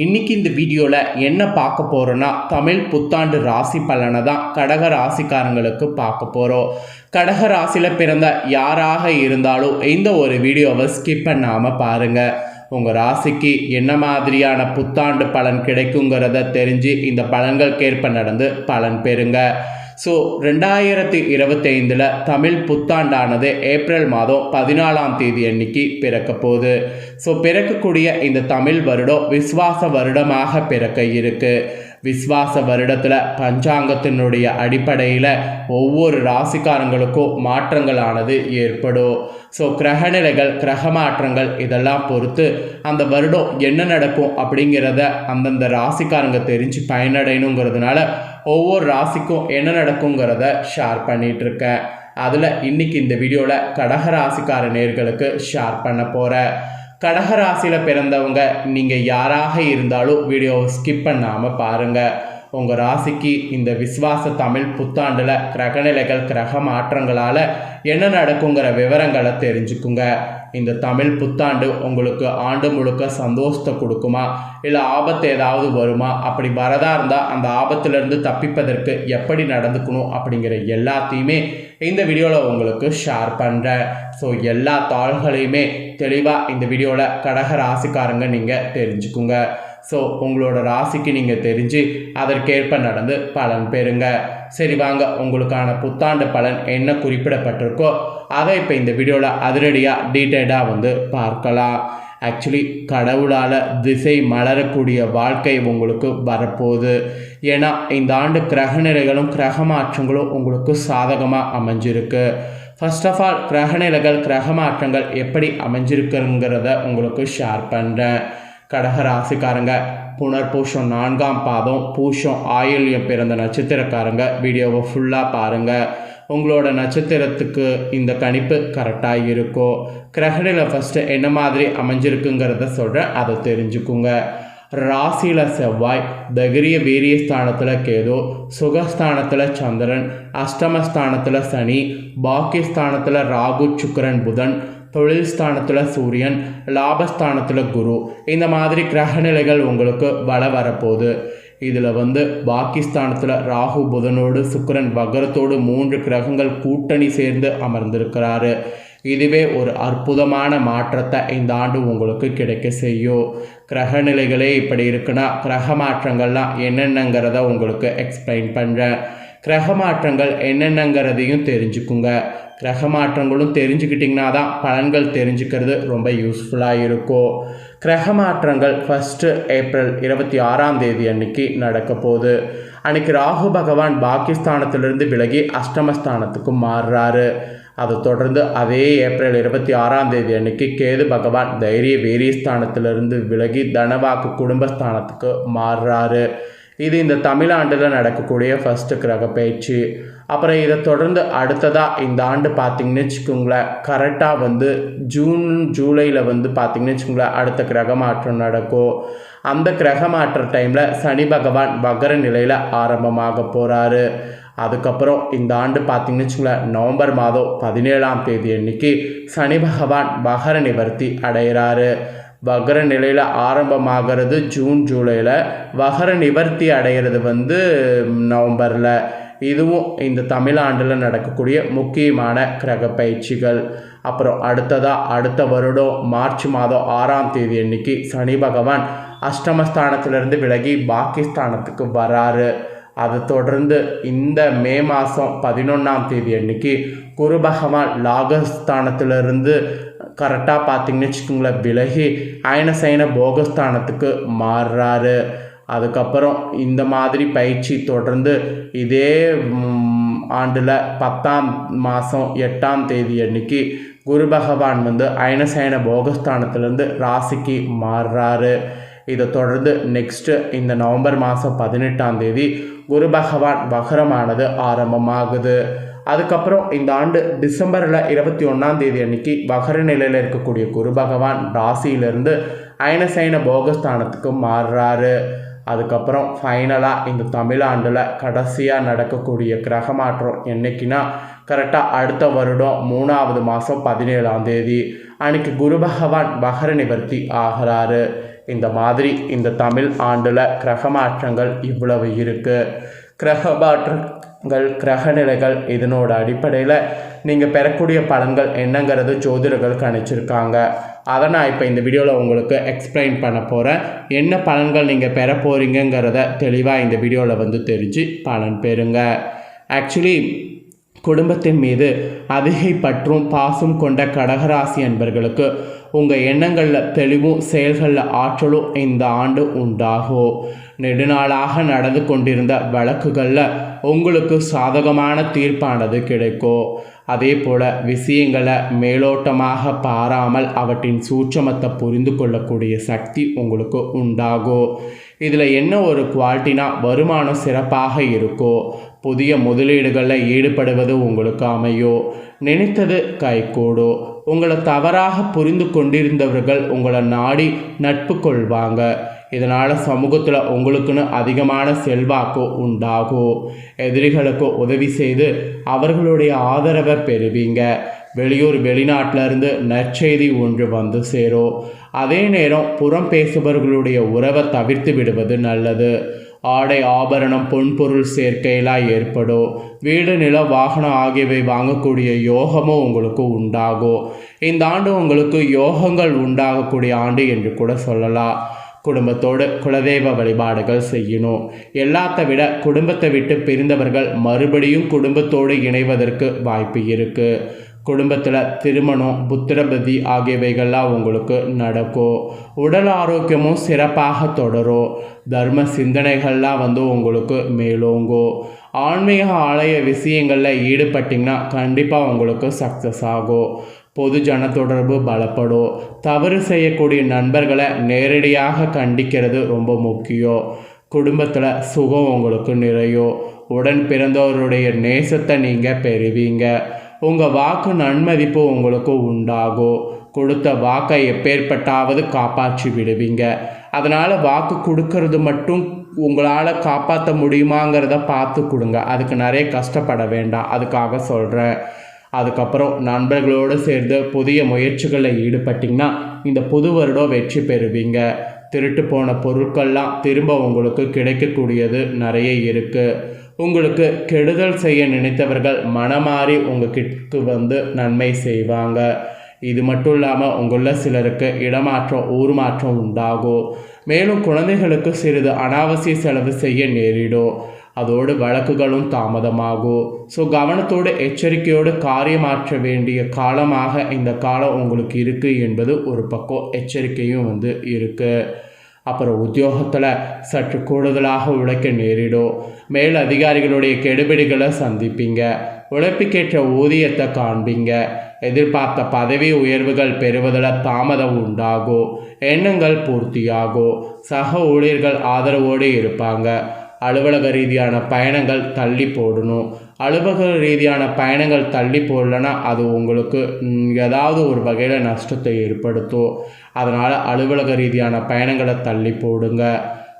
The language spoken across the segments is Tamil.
இன்னைக்கு இந்த வீடியோவில் என்ன பார்க்க போகிறோன்னா தமிழ் புத்தாண்டு ராசி பலனை தான் கடக ராசிக்காரங்களுக்கு பார்க்க போகிறோம் கடக ராசியில் பிறந்த யாராக இருந்தாலும் இந்த ஒரு வீடியோவை ஸ்கிப் பண்ணாமல் பாருங்கள் உங்கள் ராசிக்கு என்ன மாதிரியான புத்தாண்டு பலன் கிடைக்குங்கிறத தெரிஞ்சு இந்த பலன்களுக்கேற்ப நடந்து பலன் பெறுங்கள் ஸோ ரெண்டாயிரத்தி இருபத்தைந்தில் தமிழ் புத்தாண்டானது ஏப்ரல் மாதம் பதினாலாம் தேதி அன்னைக்கு பிறக்க போகுது. ஸோ பிறக்கக்கூடிய இந்த தமிழ் வருடம் விஸ்வாச வருடமாக பிறக்க இருக்குது விஸ்வாச வருடத்தில் பஞ்சாங்கத்தினுடைய அடிப்படையில் ஒவ்வொரு ராசிக்காரங்களுக்கும் மாற்றங்களானது ஏற்படும். ஸோ கிரகநிலைகள் கிரக மாற்றங்கள் இதெல்லாம் பொறுத்து அந்த வருடம் என்ன நடக்கும் அப்படிங்கிறத அந்தந்த ராசிக்காரங்க தெரிஞ்சு பயனடையணுங்கிறதுனால ஒவ்வொரு ராசிக்கும் என்ன நடக்குங்கிறத ஷேர் பண்ணிகிட்ருக்கேன் அதில் இன்னைக்கு இந்த வீடியோவில் கடக ராசிக்கார நேர்களுக்கு ஷேர் பண்ண போகிறேன் கடகராசியில் பிறந்தவங்க நீங்கள் யாராக இருந்தாலும் வீடியோவை ஸ்கிப் பண்ணாமல் பாருங்கள் உங்கள் ராசிக்கு இந்த விஸ்வாச தமிழ் புத்தாண்டில் கிரகநிலைகள் கிரக மாற்றங்களால் என்ன நடக்குங்கிற விவரங்களை தெரிஞ்சுக்குங்க. இந்த தமிழ் புத்தாண்டு உங்களுக்கு ஆண்டு முழுக்க சந்தோஷத்தை கொடுக்குமா? இல்லை ஆபத்து ஏதாவது வருமா? அப்படி வரதா இருந்தால் அந்த ஆபத்துலேருந்து தப்பிப்பதற்கு எப்படி நடந்துக்கணும் அப்படிங்கிற எல்லாத்தையுமே இந்த வீடியோவில் உங்களுக்கு ஷேர் பண்ணுறேன் ஸோ எல்லா தாள்களையுமே தெளிவாக இந்த வீடியோவில் கடக ராசிக்காரங்க நீங்கள் தெரிஞ்சுக்குங்க. ஸோ உங்களோட ராசிக்கு நீங்கள் தெரிஞ்சு அதற்கேற்ப நடந்து பலன் பெறுங்க. சரி வாங்க. உங்களுக்கான புத்தாண்டு பலன் என்ன குறிப்பிடப்பட்டிருக்கோ அதை இப்போ இந்த வீடியோவில் அதிரடியாக டீட்டெயிலாக வந்து பார்க்கலாம். ஆக்சுவலி கடவுளால் திசை மலரக்கூடிய வாழ்க்கை உங்களுக்கு வரப்போகுது. ஏன்னா இந்த ஆண்டு கிரகநிலைகளும் கிரக மாற்றங்களும் உங்களுக்கு சாதகமாக அமைஞ்சிருக்கு. ஃபர்ஸ்ட் ஆஃப் ஆல் கிரகநிலைகள் கிரக மாற்றங்கள் எப்படி அமைஞ்சிருக்குங்கிறத உங்களுக்கு ஷேர் பண்ணுறேன் கடக ராசிக்காரங்க புனர்பூஷம் நான்காம் பாதம் பூஷம் ஆயுள்யம் பிறந்த நட்சத்திரக்காரங்க. வீடியோவை ஃபுல்லாக பாருங்கள் உங்களோட நட்சத்திரத்துக்கு இந்த கணிப்பு கரெக்டாக இருக்கும். கிரகணில் ஃபஸ்ட்டு என்ன மாதிரி அமைஞ்சிருக்குங்கிறத சொல்கிறேன் அதை தெரிஞ்சுக்குங்க. ராசியில் செவ்வாய் தகிரிய வீரியஸ்தானத்தில் கேது சுகஸ்தானத்தில் சந்திரன் அஷ்டமஸ்தானத்தில் சனி பாக்கியஸ்தானத்தில் ராகு சுக்கரன் புதன் தொழில் ஸ்தானத்தில் சூரியன் லாபஸ்தானத்தில் குரு. இந்த மாதிரி கிரகநிலைகள் உங்களுக்கு வள வரப்போகுது. இதில் வந்து பாகிஸ்தானத்தில் ராகு புதனோடு சுக்கரன் வகரத்தோடு மூன்று கிரகங்கள் கூட்டணி சேர்ந்து அமர்ந்திருக்கிறாரு. இதுவே ஒரு அற்புதமான மாற்றத்தை இந்த ஆண்டு உங்களுக்கு கிடைக்க செய்யும். கிரக நிலைகளே இப்படி இருக்குன்னா கிரக மாற்றங்கள்லாம் என்னென்னங்கிறத உங்களுக்கு எக்ஸ்பிளைன் பண்ணுறேன் கிரக மாற்றங்கள் என்னென்னங்கிறதையும் தெரிஞ்சுக்குங்க. கிரக மாற்றங்களும் தெரிஞ்சுக்கிட்டிங்கன்னா தான் பலன்கள் தெரிஞ்சுக்கிறது ரொம்ப யூஸ்ஃபுல்லாக இருக்கும் கிரக மாற்றங்கள் ஃபஸ்ட்டு ஏப்ரல் இருபத்தி ஆறாம் தேதி அன்னைக்கு நடக்க போகுது. அன்னைக்கு ராகு பகவான் பாகிஸ்தானத்திலிருந்து விலகி அஷ்டமஸ்தானத்துக்கு மாறுறாரு. அதை தொடர்ந்து அதே ஏப்ரல் இருபத்தி ஆறாம் தேதி அன்னைக்கு கேது பகவான் தைரிய வீரியஸ்தானத்திலிருந்து விலகி தனவாக்கு குடும்பஸ்தானத்துக்கு மாறுறாரு. இது இந்த தமிழாண்டில் நடக்கக்கூடிய ஃபஸ்ட்டு கிரக பயிற்சி. அப்புறம் இதை தொடர்ந்து அடுத்ததாக இந்த ஆண்டு பார்த்திங்கன்னு வச்சுக்கோங்களேன் கரெக்டாக வந்து ஜூன் ஜூலையில் வந்து பார்த்திங்கன்னு வச்சுக்கோங்களேன் அடுத்த கிரக மாற்றம் நடக்கும். அந்த கிரக மாற்ற டைமில் சனி பகவான் வகர நிலையில் ஆரம்பமாக போகிறாரு அதுக்கப்புறம் இந்த ஆண்டு பார்த்திங்கன்னு வச்சுங்களேன் நவம்பர் மாதம் பதினேழாம் தேதி அன்னைக்கு சனி பகவான் வகர நிவர்த்தி அடைகிறாரு வகர நிலையில் ஆரம்பமாகிறது ஜூன் ஜூலையில். வகர நிவர்த்தி அடைகிறது வந்து நவம்பரில். இதுவும் இந்த தமிழாண்டில் நடக்கக்கூடிய முக்கியமான கிரக பயிற்சிகள். அப்புறம் அடுத்ததாக அடுத்த வருடம் மார்ச் மாதம் ஆறாம் தேதி அன்னைக்கு சனி பகவான் அஷ்டமஸ்தானத்திலிருந்து விலகி பாகிஸ்தானத்துக்கு வராரு. அதை தொடர்ந்து இந்த மே மாதம் பதினொன்றாம் தேதி அன்னைக்கு குரு பகவான் லாகஸ்தானத்திலிருந்து கரெக்டாக பார்த்தீங்கன்னு வச்சுக்கோங்களேன் விலகி அயனசைன போகஸ்தானத்துக்கு மாறுறாரு. அதுக்கப்புறம் இந்த மாதிரி பயிற்சி தொடர்ந்து இதே ஆண்டில் பத்தாம் மாதம் எட்டாம் தேதி அன்னைக்கு குரு பகவான் வந்து அயனசயன போகஸ்தானத்திலேருந்து ராசிக்கு மாறுறாரு. இதை தொடர்ந்து நெக்ஸ்ட்டு இந்த நவம்பர் மாதம் பதினெட்டாம் தேதி குரு பகவான் வகரமானது ஆரம்பமாகுது. அதுக்கப்புறம் இந்த ஆண்டு டிசம்பரில் இருபத்தி ஒன்றாம் தேதி அன்னைக்கு வகர நிலையில் இருக்கக்கூடிய குரு பகவான் ராசியிலிருந்து அயனசைன போகஸ்தானத்துக்கு மாறுறாரு. அதுக்கப்புறம் ஃபைனலாக இந்த தமிழாண்டில் கடைசியாக நடக்கக்கூடிய கிரக மாற்றம் என்னைக்குன்னா கரெக்டாக அடுத்த வருடம் மூணாவது மாதம் பதினேழாம் தேதி அன்னைக்கு குரு பகவான் பகர நிவர்த்தி ஆகிறாரு. இந்த மாதிரி இந்த தமிழ் ஆண்டில் கிரக மாற்றங்கள் இவ்வளவு இருக்குது கிரக மாற்ற கிரக நிலைகள் இதனோட அடிப்படையில் நீங்கள் பெறக்கூடிய பலன்கள் என்னங்கிறது ஜோதிடர்கள் கணிச்சிருக்காங்க. அதை நான் இப்போ இந்த வீடியோவில் உங்களுக்கு எக்ஸ்பிளைன் பண்ண போகிறேன் என்ன பலன்கள் நீங்கள் பெற போகிறீங்கிறத தெளிவாக இந்த வீடியோவில் வந்து தெரிஞ்சு பலன் பெறுங்க. ஆக்சுவலி குடும்பத்தின் மீது அதிகை பற்றும் பாசம் கொண்ட கடகராசி என்பர்களுக்கு உங்கள் எண்ணங்களில் தெளிவும் செயல்களில் ஆற்றலும் இந்த ஆண்டு உண்டாகும். நெடுநாளாக நடந்து கொண்டிருந்த வழக்குகளில் உங்களுக்கு சாதகமான தீர்ப்பானது கிடைக்கும் அதே போல் விஷயங்களை மேலோட்டமாக பாராமல் அவற்றின் சூட்சமத்தை புரிந்து கொள்ளக்கூடிய சக்தி உங்களுக்கு உண்டாகும் இதில் என்ன ஒரு குவாலிட்டினா வருமானம் சிறப்பாக இருக்கோ? புதிய முதலீடுகளில் ஈடுபடுவது உங்களுக்கு அமையோ? நினைத்தது கைகூடோ? உங்களை தவறாக புரிந்து கொண்டிருந்தவர்கள் உங்களை நாடி நட்பு கொள்வாங்க. இதனால் சமூகத்தில் உங்களுக்குன்னு அதிகமான செல்வாக்கு உண்டாகும் எதிரிகளுக்கு உதவி செய்து அவர்களுடைய ஆதரவை பெறுவீங்க. வெளியூர் வெளிநாட்டிலிருந்து நற்செய்தி ஒன்று வந்து சேரும் அதே நேரம் புறம் பேசுபவர்களுடைய உறவை தவிர்த்து விடுவது நல்லது. ஆடை ஆபரணம் பொன்பொருள் சேர்க்கையெல்லாம் ஏற்படும் வீடு நில வாகனம் ஆகியவை வாங்கக்கூடிய யோகமும் உங்களுக்கு உண்டாகும் இந்த ஆண்டு உங்களுக்கு யோகங்கள் உண்டாகக்கூடிய ஆண்டு என்று கூட சொல்லலாம். குடும்பத்தோடு குலதெய்வ வழிபாடுகள் செய்யணும். எல்லாத்த விட குடும்பத்தை விட்டு பிரிந்தவர்கள் மறுபடியும் குடும்பத்தோடு இணைவதற்கு வாய்ப்பு இருக்குது குடும்பத்தில் திருமணம் புத்திரபதி ஆகியவைகள்லாம் உங்களுக்கு நடக்கும். உடல் ஆரோக்கியமும் சிறப்பாக தொடரும். தர்ம சிந்தனைகள்லாம் வந்து உங்களுக்கு மேலோங்கும். ஆன்மீக ஆலய விஷயங்களில் ஈடுபட்டிங்கன்னா கண்டிப்பாக உங்களுக்கு சக்ஸஸ் ஆகும். பொது ஜன தொடர்பு பலப்படும். தவறு செய்யக்கூடிய நண்பர்களை நேரடியாக கண்டிக்கிறது ரொம்ப முக்கியம். குடும்பத்தில் சுகம் உங்களுக்கு நிறையும். உடன் பிறந்தவருடைய நேசத்தை நீங்கள் பெறுவீங்க. உங்கள் வாக்கு நன்மதிப்பு உங்களுக்கு உண்டாகும். கொடுத்த வாக்கை எப்பேற்பட்டாவது காப்பாற்றி விடுவீங்க. அதனால் வாக்கு கொடுக்கறது மட்டும் உங்களால் காப்பாற்ற முடியுமாங்கிறத பார்த்து கொடுங்க. அதுக்கு நிறைய கஷ்டப்பட வேண்டாம். அதுக்காக சொல்கிறேன் அதுக்கப்புறம் நண்பர்களோடு சேர்ந்து புதிய முயற்சிகளில் ஈடுபட்டிங்கன்னா இந்த புது வருடம் வெற்றி பெறுவீங்க. திருட்டு போன பொருட்கள்லாம் திரும்ப உங்களுக்கு கிடைக்கக்கூடியது நிறைய இருக்குது உங்களுக்கு கெடுதல் செய்ய நினைத்தவர்கள் மனமாறி உங்ககிட்ட வந்து நன்மை செய்வாங்க. இது மட்டும் இல்லாமல் உங்களில் சிலருக்கு இடமாற்றம் ஊர் மாற்றம் உண்டாகும். மேலும் குழந்தைகளுக்கு சிறிது அனாவசிய செலவு செய்ய நேரிடும். அதோடு வழக்குகளும் தாமதமாகும் ஸோ கவனத்தோடு எச்சரிக்கையோடு காரியமாற்ற வேண்டிய காலமாக இந்த காலம் உங்களுக்கு இருக்குது என்பது ஒரு பக்கம் எச்சரிக்கையும் வந்து இருக்குது அப்புறம் உத்தியோகத்தில் சற்று கூடுதலாக உழைக்க நேரிடும் மேல் அதிகாரிகளுடைய கெடுபிடிகளை சந்திப்பீங்க உழைப்புக்கேற்ற ஊதியத்தை காண்பீங்க எதிர்பார்த்த பதவி உயர்வுகள் பெறுவதில் தாமதம் உண்டாகும் எண்ணங்கள் பூர்த்தியாகும் சக ஊழியர்கள் ஆதரவோடு இருப்பாங்க அலுவலக ரீதியான பயணங்கள் தள்ளி போடணும். அலுவலக ரீதியான பயணங்கள் தள்ளி போடலன்னா அது உங்களுக்கு ஏதாவது ஒரு வகையில் நஷ்டத்தை ஏற்படுத்தும். அதனால் அலுவலக ரீதியான பயணங்களை தள்ளி போடுங்க.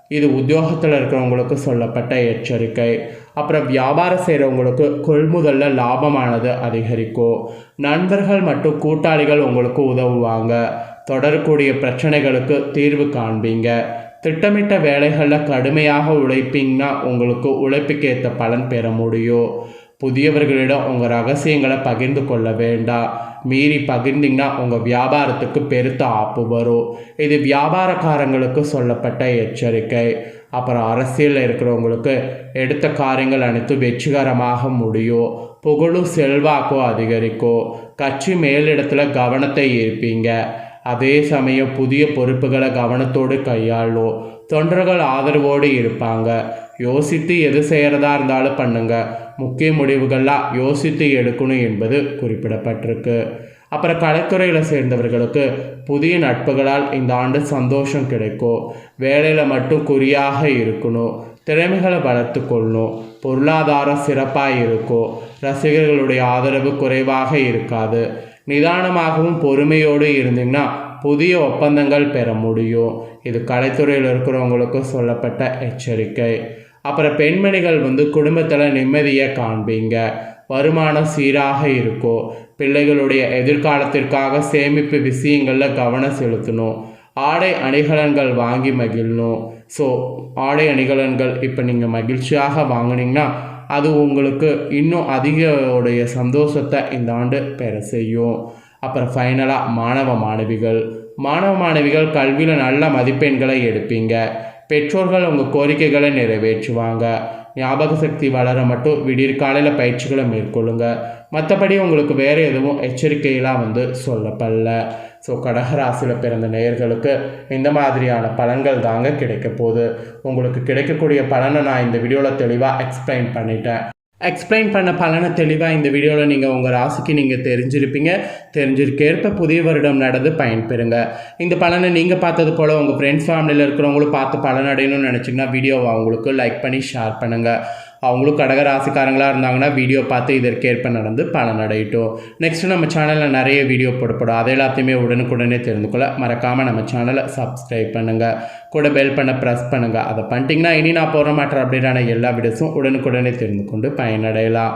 இது உத்தியோகத்தில் இருக்கிறவங்களுக்கு சொல்லப்பட்ட எச்சரிக்கை. அப்புறம் வியாபாரம் செய்கிறவங்களுக்கு கொள்முதலில் லாபமானது அதிகரிக்கும். நண்பர்கள் மற்றும் கூட்டாளிகள் உங்களுக்கு உதவுவாங்க. தொடரக்கூடிய பிரச்சனைகளுக்கு தீர்வு காண்பீங்க. திட்டமிட்ட வேலைகளில் கடுமையாக உழைப்பீங்கன்னா உங்களுக்கு உழைப்புக்கு ஏற்ற பலன் பெற முடியும். புதியவர்களிடம் உங்கள் ரகசியங்களை பகிர்ந்து கொள்ள வேண்டாம். மீறி பகிர்ந்தீங்கன்னா உங்கள் வியாபாரத்துக்கு பெருத்த ஆப்பு வரும். இது வியாபாரக்காரங்களுக்கு சொல்லப்பட்ட எச்சரிக்கை. அப்புறம் அரசியலில் இருக்கிறவங்களுக்கு எடுத்த காரியங்கள் அனைத்தும் வெற்றிகரமாக முடியும். புகழும் செல்வாக்கும் அதிகரிக்கும். கட்சி மேலிடத்தில் கவனத்தை ஈர்ப்பீங்க. அதே சமயம் புதிய பொறுப்புகளை கவனத்தோடு கையாளும் தொண்டர்கள் ஆதரவோடு இருப்பாங்க. யோசித்து எது செய்கிறதா இருந்தாலும் பண்ணுங்க. முக்கிய முடிவுகள்லாம் யோசித்து எடுக்கணும் என்பது குறிப்பிடப்பட்டிருக்கு. அப்புறம் கலைத்துறையில் சேர்ந்தவர்களுக்கு புதிய நட்புகளால் இந்த ஆண்டு சந்தோஷம் கிடைக்கும். வேலையில் மட்டும் குறியாக இருக்கணும். திறமைகளை வளர்த்து கொள்ளணும். பொருளாதாரம் சிறப்பாக இருக்கும். ரசிகர்களுடைய ஆதரவு குறைவாக இருக்காது. நிதானமாகவும் பொறுமையோடு இருந்தீங்கன்னா புதிய ஒப்பந்தங்கள் பெற முடியும். இது கலைத்துறையில் இருக்கிறவங்களுக்கு சொல்லப்பட்ட எச்சரிக்கை. அப்புறம் பெண்மணிகள் வந்து குடும்பத்தில் நிம்மதியை காண்பீங்க. வருமானம் சீராக இருக்கும் பிள்ளைகளுடைய எதிர்காலத்திற்காக சேமிப்பு விஷயங்களில் கவனம் செலுத்தணும். ஆடை அணிகலன்கள் வாங்கி மகிழணும். ஸோ ஆடை அணிகலன்கள் இப்போ நீங்கள் மகிழ்ச்சியாக வாங்கினீங்கன்னா அது உங்களுக்கு இன்னும் அதிகோடைய சந்தோஷத்தை இந்த ஆண்டு பெற செய்யும். அப்புறம் ஃபைனலாக மாணவ மாணவிகள். மாணவ மாணவிகள் கல்வியில் நல்ல மதிப்பெண்களை எடுப்பீங்க. பெற்றோர்கள் உங்கள் கோரிக்கைகளை நிறைவேற்றுவாங்க. ஞாபக சக்தி வளர மட்டும் விடியற்காலையில் பயிற்சிகளை மேற்கொள்ளுங்கள் மற்றபடி உங்களுக்கு வேறு எதுவும் எச்சரிக்கையெல்லாம் வந்து சொல்லப்படல. ஸோ கடகராசியில் பிறந்த நேயர்களுக்கு இந்த மாதிரியான பலன்கள் தாங்க கிடைக்க போகுது. உங்களுக்கு கிடைக்கக்கூடிய பலனை நான் இந்த வீடியோவில் தெளிவாக எக்ஸ்பிளைன் பண்ணிட்டேன். எக்ஸ்பிளைன் பண்ண பலனை தெளிவாக இந்த வீடியோவில் நீங்கள் உங்கள் ராசிக்கு நீங்கள் தெரிஞ்சிருப்பீங்க. தெரிஞ்சிருக்கேற்ப புதிய வருடம் நடந்து பயன்பெறுங்க. இந்த பலனை நீங்கள் பார்த்தது போல் உங்கள் ஃப்ரெண்ட்ஸ் ஃபேமிலியில் இருக்கிறவங்களும் பார்த்து பலனடையணும்னு நினச்சிங்கன்னா வீடியோவை அவங்களுக்கு லைக் பண்ணி ஷேர் பண்ணுங்கள் அவங்களும் கடக ராசிக்காரங்களாக இருந்தாங்கன்னா வீடியோ பார்த்து இதற்கேற்ப நடந்து பலனடையட்டும் நெக்ஸ்ட்டு நம்ம சேனலில் நிறைய வீடியோ போடப்படும். அதை எல்லாத்தையுமே உடனுக்குடனே தெரிந்து கொள்ள மறக்காமல் நம்ம சேனலை சப்ஸ்கிரைப் பண்ணுங்கள் கூட பெல் பண்ண ப்ரெஸ் பண்ணுங்கள் அதை பண்ணிட்டீங்கன்னா இனி நான் போகிற மாட்டேன் அப்படின்னா எல்லா வீடியோஸும் உடனுக்குடனே தெரிந்து கொண்டு பயனடையலாம்.